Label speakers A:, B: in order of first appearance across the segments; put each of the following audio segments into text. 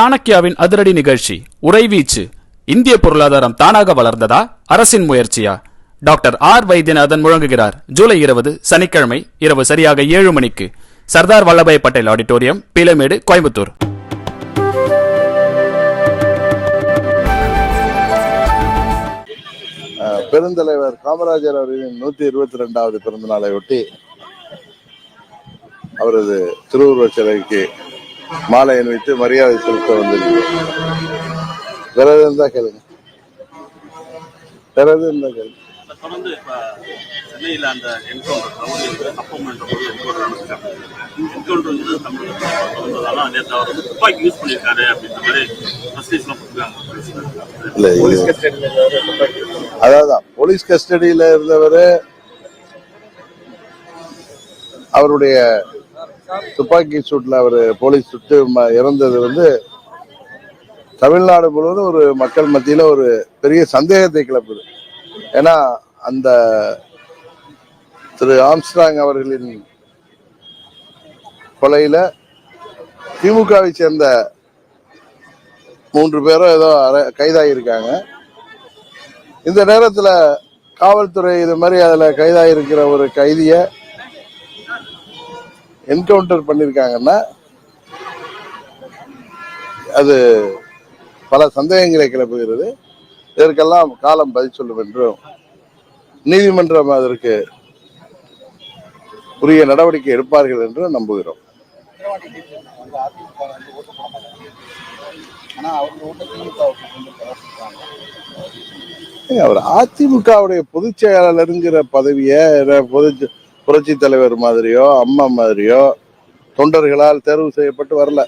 A: சாணக்கியாவின் அதிரடி நிகழ்ச்சி உறைவீச்சு இந்திய பொருளாதாரம் தானாக வளர்ந்ததா? அரசின் முயற்சியா? டாக்டர் ஆர் வைத்தியநாதன் முழங்குகிறார். ஜூலை இருபது சனிக்கிழமை இரவு சரியாக ஏழு மணிக்கு. சர்தார் வல்லபாய் பட்டேல் ஆடிட்டோரியம் பீலமேடு கோயம்புத்தூர்.
B: பெருந்தலைவர் காமராஜர் அவர்களின் நூத்தி இருபத்தி ரெண்டாவது பிறந்த நாளை ஒட்டி அவரது திருவுருவச் சிலைக்கு மாலை அணிவித்து மரியாதை செலுத்த வந்திருக்கிறோம். இருந்தா கேளுங்க. பிறகு இருந்தா கேளுங்க.
C: தொடர்ந்து இப்ப சென்னையில் அந்த என்கவுண்டர் ரவுடி அப்பம் என்ற போது என்கவுண்டர் நடந்துருக்காங்க என்கவுண்டர் வந்து தமிழகத்தில் தொடர்ந்ததால நேற்று அவர் வந்து துப்பாக்கி யூஸ் பண்ணியிருக்காரு அப்படின்ற மாதிரி மெசேஜ்லாம் கொடுக்குறாங்க.
B: இல்ல இது- அதான் போலீஸ் கஸ்டடியில இருந்தவர் அவருடைய துப்பாக்கி சூட்டில் அவர் போலீஸ் சுட்டு இறந்தது வந்து தமிழ்நாடு முழுவதும் ஒரு மக்கள் மத்தியில் ஒரு பெரிய சந்தேகத்தை கிளப்புது. ஏன்னா அந்த திரு ஆம்ஸ்ட்ராங் அவர்களின் கொலையில திமுகவை சேர்ந்த மூன்று பேரும் ஏதோ கைதாகியிருக்காங்க. இந்த நேரத்தில் காவல்துறை இது மாதிரி அதில் கைதாகிருக்கிற ஒரு கைதியை என்கவுண்டர் பண்ணியிருக்காங்கன்னா அது பல சந்தேகங்களை கிளப்புகிறது. இதற்கெல்லாம் காலம் பதில் சொல்லும் என்றும் நீதிமன்றம் அதற்கு உரிய நடவடிக்கை எடுப்பார்கள் என்று நம்புகிறோம். அவர் அதிமுகவுடைய பொதுச் செயலாளருங்கிற பதவியை பொது புரட்சி தலைவர் மாதிரியோ அம்மா மாதிரியோ தொண்டர்களால் தேர்வு செய்யப்பட்டு வரல.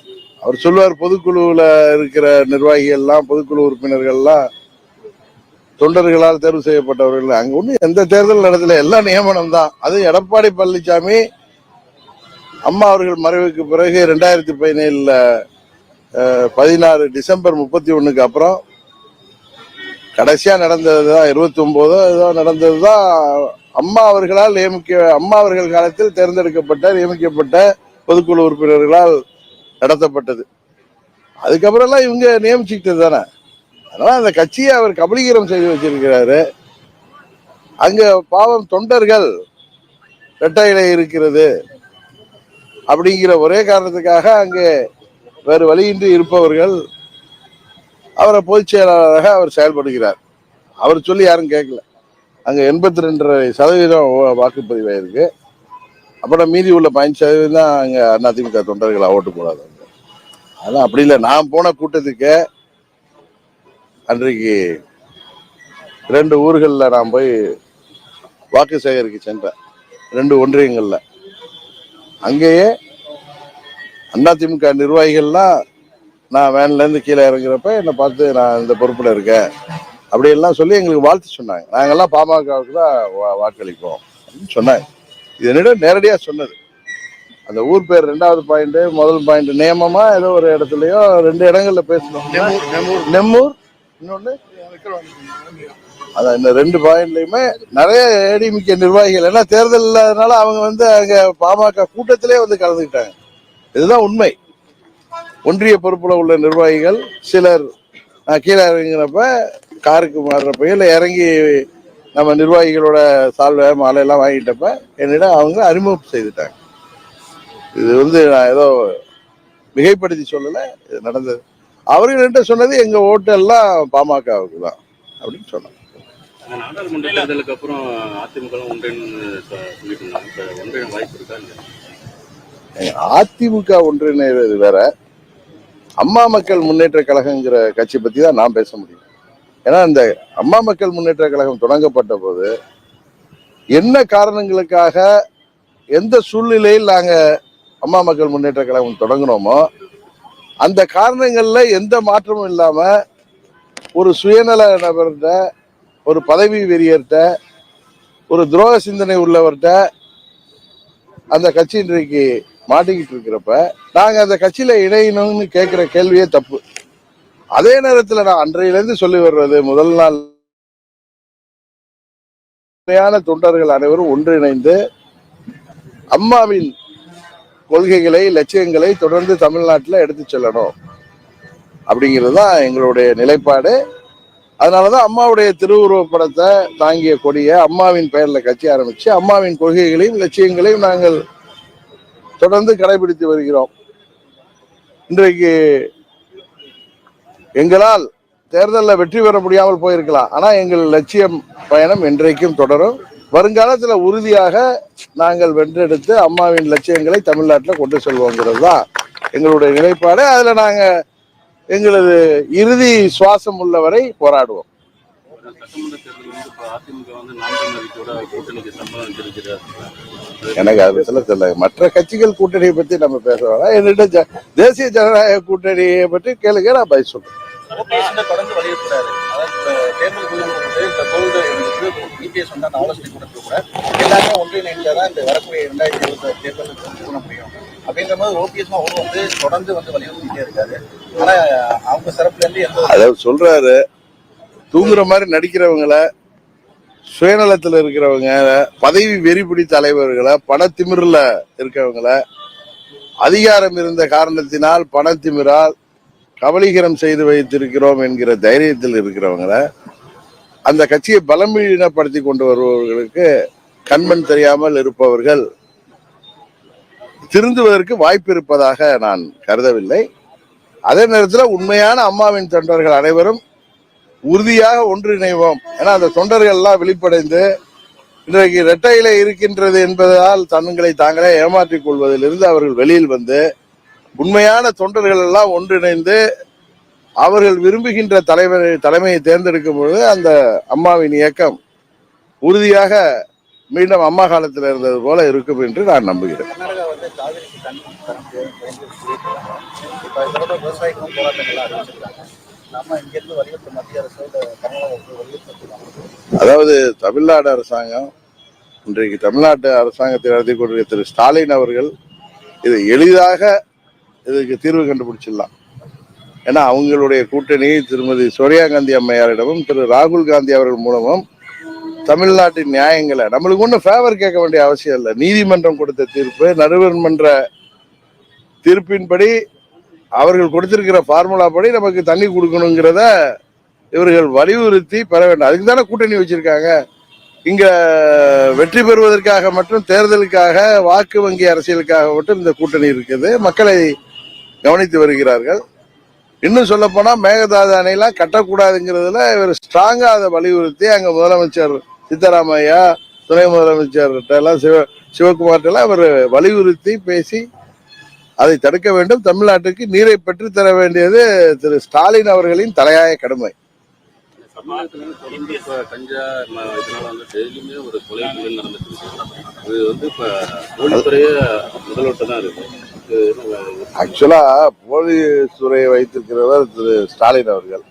B: அவர் சொல்லுவார் பொதுக்குழுவில் இருக்கிற நிர்வாகிகள்லாம் பொதுக்குழு உறுப்பினர்கள்லாம் தொண்டர்களால் தேர்வு செய்யப்பட்டவர்கள் அங்கே ஒன்றும் எந்த தேர்தல் நடத்தல. எல்லாம் நியமனம் தான். அது எடப்பாடி பழனிசாமி அம்மா அவர்கள் மறைவுக்கு பிறகு ரெண்டாயிரத்தி பதினேழுல பதினாறு டிசம்பர் முப்பத்தி ஒன்றுக்கு அப்புறம் கடைசியா நடந்தது தான் இருபத்தி ஒம்போதோ ஏதோ நடந்தது தான் அம்மா அவர்களால் நியமிக்க அம்மா அவர்கள் காலத்தில் தேர்ந்தெடுக்கப்பட்ட நியமிக்கப்பட்ட பொதுக்குழு உறுப்பினர்களால் நடத்தப்பட்டது. அதுக்கப்புறம்லாம் இவங்க நியமிச்சுக்கிட்டது தானே. அதனால அந்த கட்சியை அவர் கபலீகரம் செய்து வச்சிருக்கிறாரு. அங்க பாவம் தொண்டர்கள் இரட்டை இருக்கிறது அப்படிங்கிற ஒரே காரணத்துக்காக அங்கே வேறு வழியின்றி இருப்பவர்கள் அவரை பொதுச் செயலாளராக அவர் செயல்படுகிறார். அவர் சொல்லி யாரும் கேட்கல. அங்கே எண்பத்தி ரெண்டரை சதவீதம் வாக்குப்பதிவாயிருக்கு. அப்புறம் மீதி உள்ள பதினஞ்சு சதவீதம் தான் அங்கே அதிமுக தொண்டர்களை ஓட்டு போடாது அதெல்லாம் அப்படி இல்லை. நான் போன கூட்டத்துக்கு அன்றைக்கு ரெண்டு ஊர்களில் நான் போய் வாக்கு சேகரிக்க சென்றேன். ரெண்டு ஒன்றியங்களில். அங்கேயே அதிமுக நிர்வாகிகள்லாம் நான் வேன்லேருந்து கீழே இறங்குறப்ப என்னை பார்த்து நான் இந்த பொறுப்பில் இருக்கேன். அப்படியெல்லாம் சொல்லி எங்களுக்கு வாழ்த்து சொன்னாங்க. நாங்கெல்லாம் பாமகவுக்கு தான் வாக்களிப்போம் அப்படின்னு சொன்னாங்க. இது என்னிடம் நேரடியா சொன்னது. அந்த ஊர் பேர் ரெண்டாவது பாயிண்ட் முதல் பாயிண்ட் நியமமா ஏதோ ஒரு இடத்துலயோ ரெண்டு இடங்கள்ல பேசணும் நெம்மூர் நெம்மூர். இன்னொன்னு? அதான் இந்த ரெண்டு பாயிண்ட்லயுமே நிறைய ஏடிமிக்க நிர்வாகிகள். ஏன்னா தேர்தல் இல்லாதனால அவங்க வந்து அங்க பாமக கூட்டத்திலே வந்து கலந்துக்கிட்டாங்க. இதுதான் உண்மை. ஒன்றிய பொறுப்புல உள்ள நிர்வாகிகள் சிலர் நான் கீழே இறங்கினப்ப காருக்கு மாறுறப்ப இல்லை இறங்கி நம்ம நிர்வாகிகளோட சால்வை மாலையெல்லாம் வாங்கிட்டப்ப என்னிடம் அவங்க அறிமுகம் செய்துட்டாங்க. இது வந்து நான் ஏதோ மிகைப்படுத்தி சொல்லலை இது நடந்தது. அவர்கள்ட்ட சொன்னது எங்க ஓட்டு எல்லாம் பாமகவுக்கு தான் அப்படின்னு சொன்னாங்க.
C: அந்த நாடாளுமன்ற தேர்தலுக்கு அப்புறம் அதிமுக ஒன்றிய வாய்ப்பு இருக்கா
B: அதிமுக ஒன்றிணைவது வேற. அம்மா மக்கள் முன்னேற்ற கழகங்கிற கட்சி பத்தி தான் நான் பேச முடியும். ஏன்னா இந்த அம்மா மக்கள் முன்னேற்ற கழகம் தொடங்கப்பட்ட போது என்ன காரணங்களுக்காக எந்த சூழ்நிலையில் நாங்கள் அம்மா மக்கள் முன்னேற்ற கழகம் தொடங்கினோமோ அந்த காரணங்களில் எந்த மாற்றமும் இல்லாமல் ஒரு சுயநல நபர்கிட்ட ஒரு பதவி வெறியர்கிட்ட ஒரு துரோக சிந்தனை உள்ளவர்கிட்ட அந்த கட்சி இன்றைக்கு மாட்டிக்கிட்டு இருக்கிறப்ப நாங்கள் அந்த கட்சியில் இணையணும்னு கேட்குற கேள்வியே தப்பு. அதே நேரத்தில் நான் அன்றையிலேருந்து சொல்லி வர்றது முதல் நாள் உண்மையான தொண்டர்கள் அனைவரும் ஒன்றிணைந்து அம்மாவின் கொள்கைகளை லட்சியங்களை தொடர்ந்து தமிழ்நாட்டில் எடுத்து செல்லணும். அப்படிங்கிறது தான் எங்களுடைய நிலைப்பாடு. அதனாலதான் அம்மாவுடைய திருவுருவப் படத்தை தாங்கிய கொடியை அம்மாவின் பெயர்ல கட்சி ஆரம்பிச்சு அம்மாவின் கொள்கைகளையும் லட்சியங்களையும் நாங்கள் தொடர்ந்து கடைபிடித்து வருகிறோம். இன்றைக்கு எங்களால் தேர்தலில் வெற்றி பெற முடியாமல் போயிருக்கலாம். ஆனால் எங்கள் லட்சியம் பயணம் என்றைக்கும் தொடரும். வருங்காலத்தில் உறுதியாக நாங்கள் வென்றெடுத்து அம்மாவின் லட்சியங்களை தமிழ்நாட்டில் கொண்டு செல்வோங்கிறது தான் எங்களுடைய நிலைப்பாடு. அதில் நாங்கள் எங்களது இறுதி சுவாசம் உள்ளவரை போராடுவோம். எனக்கு அது சொல்ல தெரியல. மற்ற கட்சிகள் கூட்டணியை பத்தி நம்ம பேச வேணாம் என்னிட்ட ஜ- தேசிய ஜனநாயக கூட்டணியை பற்றி கேளுங்க நான் பதில் சொல்றேன்.
D: ஓபிஎஸ் தொடர்ந்து வலியுறுத்துறாரு. அதாவது இந்த தேர்தல் குழு வந்து இந்த தோல்வி இருந்துட்டு இபிஎஸ் வந்து அந்த ஆலோசனை கூட்டத்தில் கூட. எல்லாமே ஒன்றிணைந்தாதான் இந்த வரக்கூடிய இரண்டாயிரத்தி இருபத்தி தேர்தலுக்கு வந்து பண்ண முடியும். அப்படிங்கிற மாதிரி ஓபிஎஸ் அவரும் வந்து தொடர்ந்து வந்து வலியுறுத்திட்டே இருக்காரு. ஆனால் அவங்க தரப்புல இருந்து எந்த ஒரு
B: அதாவது சொல்றாரு தூங்குற மாதிரி நடிக்கிறவங்கள சுயநலத்தில் இருக்கிறவங்க பதவி வெறிபிடி தலைவர்களை பணத்திமிரில் இருக்கிறவங்கள அதிகாரம் இருந்த காரணத்தினால் பணத்திமிரால் கபலீகரம் செய்து வைத்திருக்கிறோம் என்கிற தைரியத்தில் இருக்கிறவங்கள அந்த கட்சியை பலமீனப்படுத்தி கொண்டு வருபவர்களுக்கு கண்மண் தெரியாமல் இருப்பவர்கள் திருந்துவதற்கு வாய்ப்பு இருப்பதாக நான் கருதவில்லை. அதே நேரத்தில் உண்மையான அம்மாவின் தொண்டர்கள் அனைவரும் உறுதியாக ஒன்றிணைவோம். ஏன்னா அந்த தொண்டர்கள் எல்லாம் இன்றைக்கு இரட்டையில இருக்கின்றது என்பதால் தங்களை தாங்களே ஏமாற்றிக் கொள்வதிலிருந்து அவர்கள் வெளியில் வந்து உண்மையான தொண்டர்கள் எல்லாம் ஒன்றிணைந்து அவர்கள் விரும்புகின்ற தலைவர் தலைமையை தேர்ந்தெடுக்கும் பொழுது அந்த அம்மாவின் இயக்கம் உறுதியாக மீண்டும் அம்மா காலத்தில் இருந்தது போல இருக்கும் என்று நான் நம்புகிறேன். அதாவது தமிழ்நாடு அரசாங்கம் இன்றைக்கு தமிழ்நாட்டு அரசாங்கத்தை நடத்தி கொண்டிருக்கிற திரு ஸ்டாலின் அவர்கள் இது எளிதாக இதுக்கு தீர்வு கண்டுபிடிச்சிடலாம். ஏன்னா அவங்களுடைய கூட்டணி திருமதி சோனியா காந்தி அம்மையாரிடமும் திரு ராகுல் காந்தி அவர்கள் மூலமும் தமிழ்நாட்டின் நியாயங்களை நம்மளுக்கு ஒன்றும் ஃபேவர் கேட்க வேண்டிய அவசியம் இல்லை. நீதிமன்றம் கொடுத்த தீர்ப்பு நடுவர் மன்ற தீர்ப்பின்படி அவர்கள் கொடுத்திருக்கிற ஃபார்முலா படி நமக்கு தண்ணி கொடுக்கணுங்கிறத இவர்கள் வலியுறுத்தி பெற வேண்டும். அதுக்கு தானே கூட்டணி வச்சிருக்காங்க. இங்க வெற்றி பெறுவதற்காக மட்டும் தேர்தலுக்காக வாக்கு வங்கி அரசியலுக்காக மட்டும் இந்த கூட்டணி இருக்குது. மக்களை கவனித்து வருகிறார்கள். இன்னும் சொல்ல போனா மேகதாது அணையெல்லாம் கட்டக்கூடாதுங்கிறதுல இவர் ஸ்ட்ராங்கா அதை வலியுறுத்தி அங்க முதலமைச்சர் சித்தராமையா துணை முதலமைச்சர்கிட்ட எல்லாம் சிவ சிவகுமார்கிட்ட எல்லாம் அவர் வலியுறுத்தி பேசி அதை தடுக்க வேண்டும். தமிழ்நாட்டுக்கு நீரை பெற்றுத்தர வேண்டியது திரு ஸ்டாலின் அவர்களின் தலையாய கடமை.
C: இது வந்து இப்ப போலீஸ்துறையே இருக்கு. ஆக்சுவலாக
B: ஆக்சுவலா போலீஸ் துறையை வைத்திருக்கிறவர் திரு ஸ்டாலின் அவர்கள்.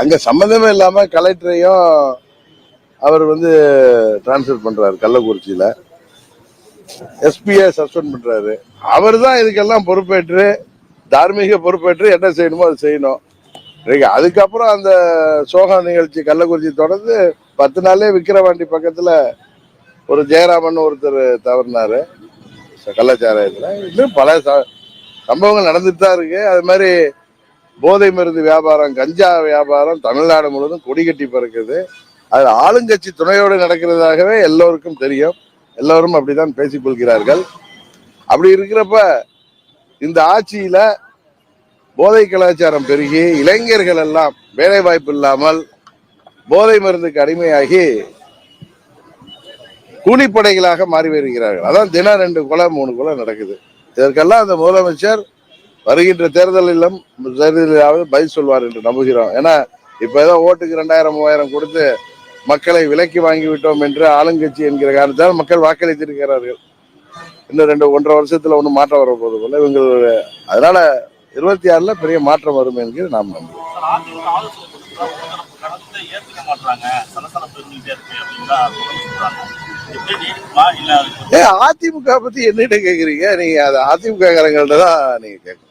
B: அங்க சம்பந்தமே இல்லாம கலெக்டரையும் அவர் வந்து டிரான்ஸ்ஃபர் பண்றாரு கள்ளக்குறிச்சியில. எஸ்பியை சஸ்பெண்ட் பண்றாரு. அவர் தான் இதுக்கெல்லாம் பொறுப்பேற்று தார்மீக பொறுப்பேற்று என்ன செய்யணுமோ அது செய்யணும். இன்னைக்கு அதுக்கப்புறம் அந்த சோகா நிகழ்ச்சி கள்ளக்குறிச்சி தொடர்ந்து பத்து நாளே விக்கிரவாண்டி பக்கத்துல ஒரு ஜெயராமன் ஒருத்தர் தவறினாரு. கள்ளச்சாராயத்துல இன்னும் பல ச- சம்பவங்கள் நடந்துட்டு தான் இருக்கு. அது மாதிரி போதை மருந்து வியாபாரம் கஞ்சா வியாபாரம் தமிழ்நாடு முழுவதும் கொடி கட்டி பறக்குது. அது ஆளுங்கட்சி துணையோடு நடக்கிறதாகவே எல்லோருக்கும் தெரியும். எல்லோரும் அப்படிதான் பேசிக் கொள்கிறார்கள். அப்படி இருக்கிறப்ப இந்த ஆட்சியில போதை கலாச்சாரம் பெருகி இளைஞர்கள் எல்லாம் வேலை வாய்ப்பு இல்லாமல் போதை மருந்துக்கு அடிமையாகி கூலிப்படைகளாக மாறி வருகிறார்கள். அதான் தினம் ரெண்டு கொலை மூணு கொலை நடக்குது. இதற்கெல்லாம் அந்த முதலமைச்சர் வருகின்ற தேர்தலிலும் தேர்தலிலாவது பதில் சொல்வார் என்று நம்புகிறோம். ஏன்னா இப்ப ஏதோ ஓட்டுக்கு ரெண்டாயிரம் மூவாயிரம் கொடுத்து மக்களை விலக்கி வாங்கி விட்டோம் என்று ஆளுங்கட்சி என்கிற காரணத்தால் மக்கள் வாக்களித்திருக்கிறார்கள். இன்னும் ரெண்டு ஒன்றரை வருஷத்துல ஒன்றும் மாற்றம் வர போது போல இவங்களுடைய அதனால இருபத்தி ஆறுல பெரிய மாற்றம் வரும் என்கிற நாம் நம்புகிறோம்.
C: சார் அதிமுக
B: ஏ அதிமுக பத்தி என்னிட்ட கேக்குறீங்க? நீங்க அது அதிமுக காரங்கள்ட்ட தான் நீங்க கேட்கணும்